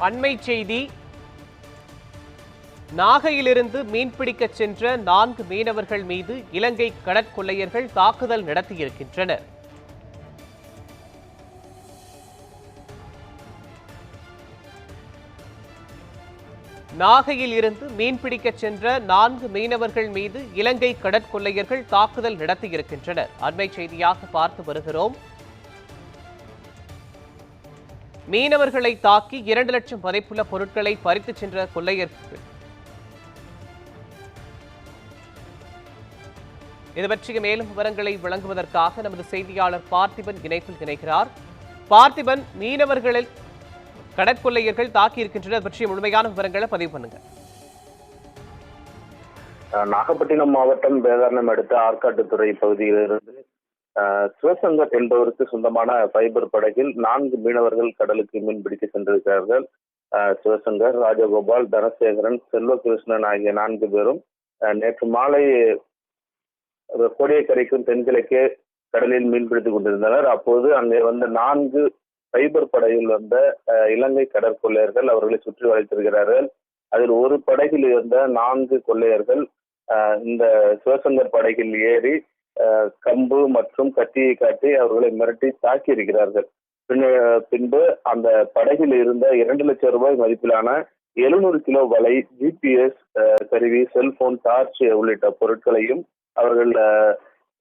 அண்மை செய்தி. நாகையிலிருந்து மீன்பிடிக்கச் சென்ற நான்கு மீனவர்கள் மீது இலங்கை கடற்கொள்ளையர்கள் தாக்குதல் நடத்தியிருக்கின்றனர். நாகையில் இருந்து மீன்பிடிக்கச் சென்ற நான்கு மீனவர்கள் மீது இலங்கை கடற்கொள்ளையர்கள் தாக்குதல் நடத்தியிருக்கின்றனர். அண்மை செய்தியாக பார்த்து வருகிறோம். மீனவர்களை தாக்கி இரண்டு லட்சம் மதிப்புள்ள பொருட்களை பறித்துச் சென்ற கொள்ளையர்கள். இது பற்றிய மேலும் விவரங்களை வழங்குவதற்காக நமது செய்தியாளர் பார்த்திபன் இணைப்பில் இணைக்கிறார் பார்த்திபன் மீனவர்களில் கடற்கொள்ளையர்கள் தாக்கி இருக்கின்றனர் பற்றிய முழுமையான விவரங்களை பதிவு பண்ணுங்க. நாகப்பட்டினம் மாவட்டம் வேதாரணம் அடுத்த ஆற்காட்டுத்துறை பகுதியிலிருந்து சிவசங்கர் என்பவருக்கு சொந்தமான ஃபைபர் படகில் நான்கு மீனவர்கள் கடலுக்கு மீன்பிடிக்க சென்றிருக்கிறார்கள். சிவசங்கர் ராஜகோபால் தனசேகரன் செல்வகிருஷ்ணன் ஆகிய நான்கு பேரும் நேற்று மாலை கோடியக்கரைக்கும் தென்கிழக்கே கடலில் மீன்பிடித்துக் கொண்டிருந்தனர். அப்போது அங்கே வந்த நான்கு ஃபைபர் படகில் வந்த இலங்கை கடற்கொள்ளையர்கள் அவர்களை சுற்றி வளைத்திருக்கிறார்கள். அதில் ஒரு படகில் இருந்த நான்கு கொள்ளையர்கள் இந்த சிவசங்கர் படகில் ஏறி கம்பு மற்றும் கத்தியை காட்டி அவர்களை மிரட்டி தாக்கி இருக்கிறார்கள். பின்பு அந்த படகில் இருந்த இரண்டு லட்சம் ரூபாய் மதிப்பிலான எழுநூறு கிலோ வலை ஜிபிஎஸ் கருவி செல்போன் டார்ச் உள்ளிட்ட பொருட்களையும் அவர்கள்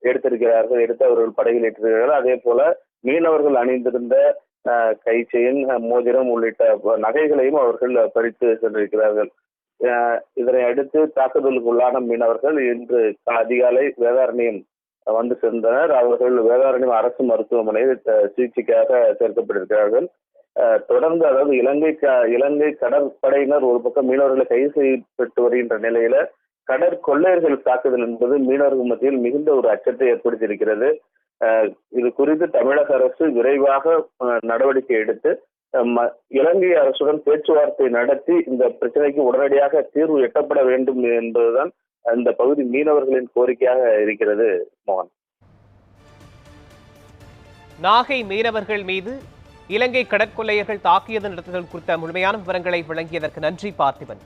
எடுத்திருக்கிறார்கள் எடுத்து அவர்கள் படகில் ஏற்றிருக்கிறார்கள். அதே போல மீனவர்கள் அணிந்திருந்த அஹ், கை செயின் மோதிரம் உள்ளிட்ட நகைகளையும் அவர்கள் பறித்து சென்றிருக்கிறார்கள். இதனை அடுத்து தாக்குதலுக்கு உள்ளான மீனவர்கள் இன்று அதிகாலை வேதாரண்யம் வந்து சேர்ந்தனர். அவர்கள் வேதாரண்யம் அரசு மருத்துவமனையில் சிகிச்சைக்காக சேர்க்கப்பட்டிருக்கிறார்கள். தொடர்ந்து அதாவது இலங்கை க- இலங்கை கடற்படையினர் ஒரு பக்கம் மீனவர்களை கைது செய்யப்பட்டு வருகின்ற நிலையில கடற்கொள்ளையர்கள் தாக்குதல் என்பது மீனவர்கள் மத்தியில் மிகுந்த ஒரு அச்சத்தை ஏற்படுத்தியிருக்கிறது. அஹ், இது குறித்து தமிழக அரசு விரைவாக நடவடிக்கை எடுத்து அஹ், ம- இலங்கை அரசுடன் பேச்சுவார்த்தை நடத்தி இந்த பிரச்சனைக்கு உடனடியாக தீர்வு எட்டப்பட வேண்டும் என்பதுதான் அந்த பகுதி மீனவர்களின் கோரிக்கையாக இருக்கிறது மோகன். நாகை மீனவர்கள் மீது இலங்கை கடற்கொள்ளையர்கள் தாக்கியது நடத்துதல் குறித்த முழுமையான விவரங்களை வழங்கியதற்கு நன்றி பார்த்திபன்.